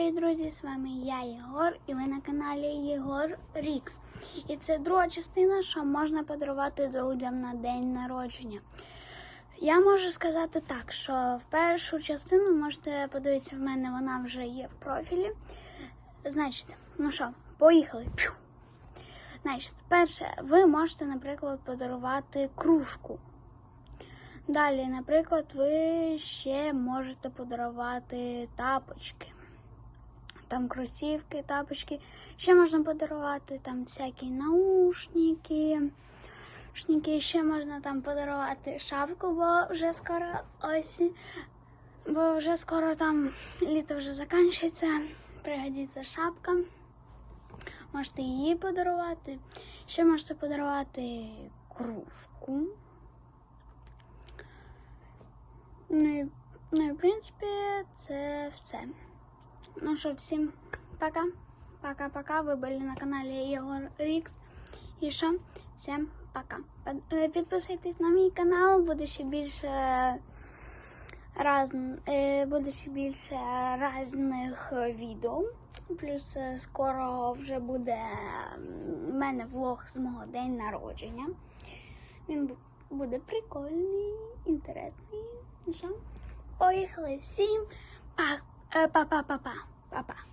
привіт, друзі! З вами я, Єгор, і ви на каналі Єгор Рікс. І це друга частина, що можна подарувати друзям на день народження. Я можу сказати так, що в першу частину можете подивитися, в мене вона вже є в профілі. Значить, ну що, поїхали. Значить, перше, ви можете, наприклад, подарувати кружку. Далі, наприклад, ви ще можете подарувати тапочки. Там кросівки, тапочки. Ще можна подарувати там всякі наушники. Шники. Ще можна там подарувати шапку, бо вже скоро осінь, бо вже скоро там літо вже закінчується. Пригодиться шапка. Можете її подарувати. Ще можете подарувати кружку. Ну і, ну і в принципі, це все. Ну що, всім пока. Пока-пока. Ви були на каналі Єгор Рікс. І що? Всім пока. Під- Підписуйтесь на мій канал, буде ще більше раз, е, буде ще більше різних відео. Плюс скоро вже буде в мене влог з мого день народження. Він буде прикольний, інтересний. Що, поїхали всім. 呃爸爸爸爸爸爸。